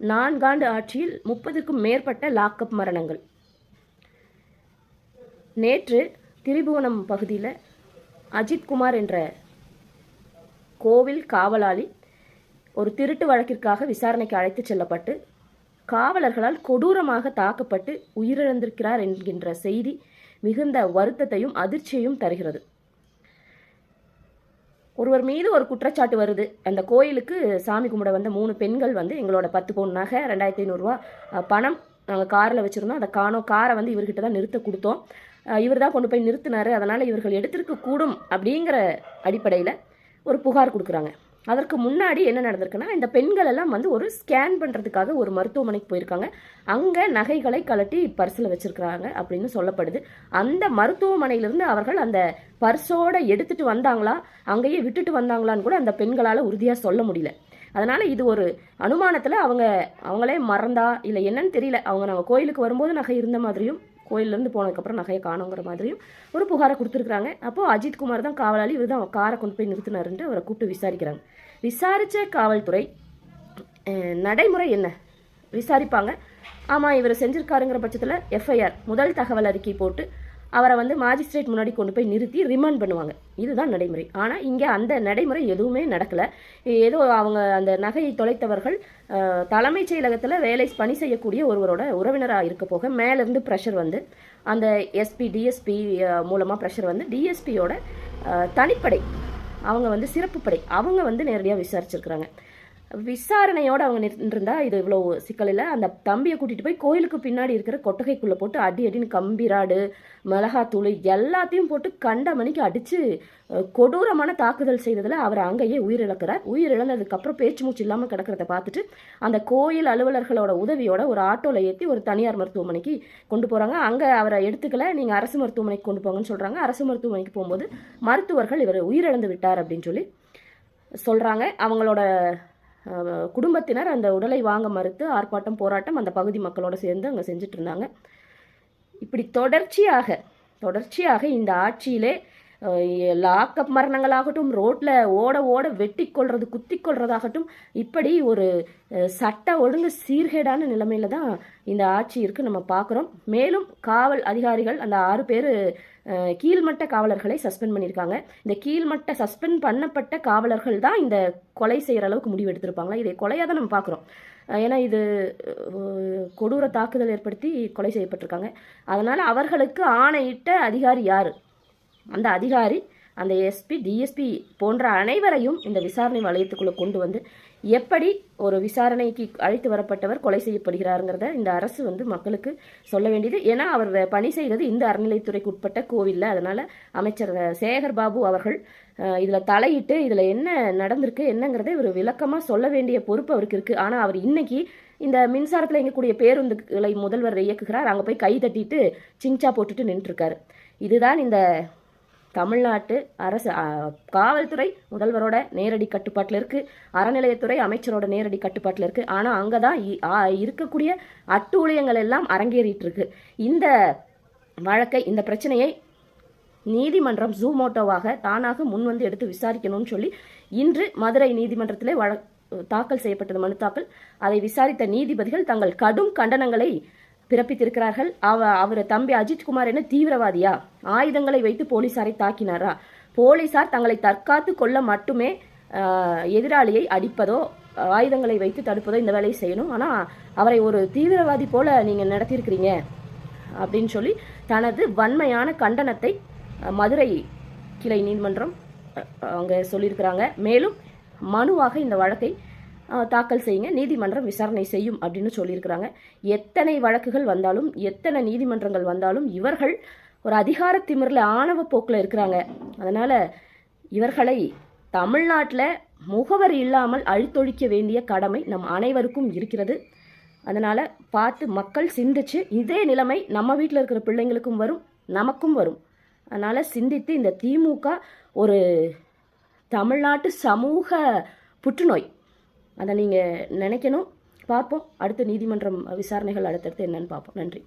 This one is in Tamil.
நான்காண்டு ஆட்சியில் முப்பதுக்கும் மேற்பட்ட லாக்அப் மரணங்கள். நேற்று திரிபுவனம் பகுதியில் அஜித்குமார் என்ற கோவில் காவலாளி ஒரு திருட்டு வழக்கிற்காக விசாரணைக்கு அழைத்துச் செல்லப்பட்டு காவலர்களால் கொடூரமாக தாக்கப்பட்டு உயிரிழந்திருக்கிறார் என்கின்ற செய்தி மிகுந்த வருத்தத்தையும் அதிர்ச்சியையும் தருகிறது. ஒருவர் மீது ஒரு குற்றச்சாட்டு வருது. அந்த கோயிலுக்கு சாமி கும்பிட வந்த மூணு பெண்கள் வந்து எங்களோட பத்து பவுன் நகை ரெண்டாயிரத்தி ஐநூறுரூவா பணம் நாங்கள் காரில் வச்சுருந்தோம். அதை காணோம். காரை வந்து இவர்கிட்ட தான் நிறுத்த கொடுத்தோம். இவர் தான் கொண்டு போய் நிறுத்தினார். அதனால் இவர்கள் எடுத்திருக்க கூடும் அப்படிங்கிற அடிப்படையில் ஒரு புகார் கொடுக்குறாங்க. அதற்கு முன்னாடி என்ன நடந்திருக்குன்னா இந்த பெண்கள் எல்லாம் வந்து ஒரு ஸ்கேன் பண்ணுறதுக்காக ஒரு மருத்துவமனைக்கு போயிருக்காங்க. அங்கே நகைகளை கலட்டி பர்ஸில் வச்சுருக்குறாங்க அப்படின்னு சொல்லப்படுது. அந்த மருத்துவமனையிலிருந்து அவர்கள் அந்த பர்ஸோட எடுத்துகிட்டு வந்தாங்களா அங்கேயே விட்டுட்டு வந்தாங்களான்னு கூட அந்த பெண்களால் உறுதியாக சொல்ல முடியல. அதனால் இது ஒரு அனுமானத்தில் அவங்க அவங்களே மறந்தா இல்லை என்னன்னு தெரியல. அவங்க நாங்கள் கோயிலுக்கு வரும்போது நகை இருந்த மாதிரியும் கோயிலேருந்து போனதுக்கப்புறம் நகையை காணுங்கிற மாதிரியும் ஒரு புகாரை கொடுத்துருக்குறாங்க. அப்போது அஜித் குமார் தான் காவலாளி இவர் தான் காரை கொண்டு போய் நிறுத்தினாருன்ட்டு அவரை கூப்பிட்டு விசாரிக்கிறாங்க. விசாரித்த காவல்துறை நடைமுறை என்ன? விசாரிப்பாங்க. ஆமாம் இவர் செஞ்சிருக்காருங்கிற பட்சத்தில் எஃப்ஐஆர் முதல் தகவல் அறிக்கை போட்டு அவரை வந்து மாஜிஸ்ட்ரேட் முன்னாடி கொண்டு போய் நிறுத்தி ரிமாண்ட் பண்ணுவாங்க. இதுதான் நடைமுறை. ஆனால் இங்கே அந்த நடைமுறை எதுவுமே நடக்கலை. ஏதோ அவங்க அந்த நகையை தொலைத்தவர்கள் தலைமைச் செயலகத்தில் வேலை பணி செய்யக்கூடிய ஒருவரோட உறவினராக இருக்க போக மேலேருந்து ப்ரெஷர் வந்து அந்த எஸ்பி டிஎஸ்பி மூலமாக ப்ரெஷர் வந்து டிஎஸ்பியோட தனிப்படை அவங்க வந்து சிறப்பு படை அவங்க வந்து நேரடியாக விசாரிச்சிருக்கிறாங்க. விசாரணையோடு அவங்க நின்றுருந்தா இது இவ்வளோ சிக்கல் இல்லை. அந்த தம்பியை கூட்டிகிட்டு போய் கோயிலுக்கு பின்னாடி இருக்கிற கொட்டகைக்குள்ளே போட்டு அடி அடின்னு கம்பிராடு மிளகாத்தூள் எல்லாத்தையும் போட்டு கண்ட மணிக்கு அடித்து கொடூரமான தாக்குதல் செய்ததில் அவர் அங்கேயே உயிரிழக்கிறார். உயிரிழந்ததுக்கப்புறம் பேச்சு மூச்சு இல்லாமல் கிடக்கிறத பார்த்துட்டு அந்த கோயில் அலுவலர்களோட உதவியோட ஒரு ஆட்டோவில் ஏற்றி ஒரு தனியார் மருத்துவமனைக்கு கொண்டு போகிறாங்க அங்கே அவரை எடுத்துக்கல. நீங்கள் அரசு மருத்துவமனைக்கு கொண்டு போங்கன்னு சொல்கிறாங்க அரசு மருத்துவமனைக்கு போகும்போது மருத்துவர்கள் இவர் உயிரிழந்து விட்டார் அப்படின்னு சொல்லி சொல்கிறாங்க அவங்களோட குடும்பத்தினர் அந்த உடலை வாங்க மறுத்து ஆர்ப்பாட்டம் போராட்டம் அந்த பகுதி மக்களோட சேர்ந்து அங்கே செஞ்சுட்டு இருந்தாங்க. இப்படி தொடர்ச்சியாக தொடர்ச்சியாக இந்த ஆட்சியிலே லாக்அப் மரணங்களாகட்டும் ரோட்டில் ஓட ஓட வெட்டி கொள்வது குத்தி கொள்றதாகட்டும் இப்படி ஒரு சட்ட ஒழுங்கு சீர்கேடான நிலைமையில தான் இந்த ஆட்சி இருக்கு நம்ம பார்க்குறோம் மேலும் காவல் அதிகாரிகள் அந்த ஆறு பேர் கீழ்மட்ட காவலர்களை சஸ்பெண்ட் பண்ணியிருக்காங்க இந்த கீழ்மட்ட சஸ்பெண்ட் பண்ணப்பட்ட காவலர்கள் தான் இந்த கொலை செய்கிற அளவுக்கு முடிவு எடுத்திருப்பாங்களா? இதை கொலையாக தான் நம்ம பார்க்குறோம் ஏன்னா இது கொடூர தாக்குதல் ஏற்படுத்தி கொலை செய்யப்பட்டிருக்காங்க. அதனால் அவர்களுக்கு ஆணையிட்ட அதிகாரி யார்? அந்த அதிகாரி அந்த எஸ்பி டிஎஸ்பி போன்ற அனைவரையும் இந்த விசாரணை வளையத்துக்குள்ளே கொண்டு வந்து எப்படி ஒரு விசாரணைக்கு அழைத்து வரப்பட்டவர் கொலை செய்யப்படுகிறாருங்கிறத இந்த அரசு வந்து மக்களுக்கு சொல்ல வேண்டியது. ஏன்னா அவர் பணி செய்தது இந்த அறநிலைத்துறைக்கு உட்பட்ட கோவிலில். அதனால் அமைச்சர் சேகர் பாபு அவர்கள் இதில் தலையிட்டு இதில் என்ன நடந்திருக்கு என்னங்கிறத ஒரு விளக்கமாக சொல்ல வேண்டிய பொறுப்பு அவருக்கு இருக்குது ஆனால் அவர் இன்னைக்கு இந்த மின்சாரத்தில் இயங்கக்கூடிய பேருந்துகளை முதல்வர் இயக்குகிறார். அங்கே போய் கை தட்டிட்டு சிங்சா போட்டுட்டு நின்றுருக்காரு இதுதான் இந்த தமிழ்நாட்டு அரசு காவல்துறை முதல்வரோட நேரடி கட்டுப்பாட்டில் இருக்குது அறநிலையத்துறை அமைச்சரோட நேரடி கட்டுப்பாட்டில் இருக்குது ஆனால் அங்கே தான் இ- இருக்கக்கூடிய அட்டூழியங்கள் எல்லாம் அரங்கேறிட்டு இருக்கு. இந்த வழக்கை இந்த பிரச்சனையை நீதிமன்றம் ஜூமோட்டோவாக தானாக முன்வந்து எடுத்து விசாரிக்கணும்னு சொல்லி இன்று மதுரை நீதிமன்றத்திலே வழ தாக்கல் செய்யப்பட்டது மனு தாக்கல். அதை விசாரித்த நீதிபதிகள் தங்கள் கடும் கண்டனங்களை பிறப்பித்திருக்கிறார்கள். அவ அவர் தம்பி அஜித்குமார் என்ன தீவிரவாதியா? ஆயுதங்களை வைத்து போலீசாரை தாக்கினாரா? போலீசார் தங்களை தற்காத்து கொள்ள மட்டுமே எதிராளியை அடிப்பதோ ஆயுதங்களை வைத்து தடுப்பதோ இந்த வேலையை செய்யணும். ஆனால் அவரை ஒரு தீவிரவாதி போல நீங்கள் நடத்தியிருக்கிறீங்க அப்படின்னு சொல்லி தனது வன்மையான கண்டனத்தை மதுரை கிளை நீதிமன்றம் அங்கே சொல்லியிருக்கிறாங்க. மேலும் மனுவாக இந்த வழக்கை தாக்கல் செய்யுங்க. நீதிமன்றம் விசாரணை செய்யும் அப்படின்னு சொல்லியிருக்கிறாங்க. எத்தனை வழக்குகள் வந்தாலும் எத்தனை நீதிமன்றங்கள் வந்தாலும் இவர்கள் ஒரு அதிகார திமிரில் ஆணவ போக்கில் இருக்கிறாங்க. அதனால் இவர்களை தமிழ்நாட்டில் முகவர் இல்லாமல் அழித்தொழிக்க வேண்டிய கடமை நம் அனைவருக்கும் இருக்கிறது. அதனால் பார்த்து மக்கள் சிந்திச்சு இதே நிலைமை நம்ம வீட்டில் இருக்கிற பிள்ளைங்களுக்கும் வரும் நமக்கும் வரும். அதனால் சிந்தித்து இந்த திமுக ஒரு தமிழ்நாட்டு சமூக புற்றுநோய் அதை நீங்கள் நினைக்கணும். பார்ப்போம். அடுத்த நீதிமன்றம் விசாரணைகள் அடுத்தடுத்து என்னன்னு பார்ப்போம். நன்றி.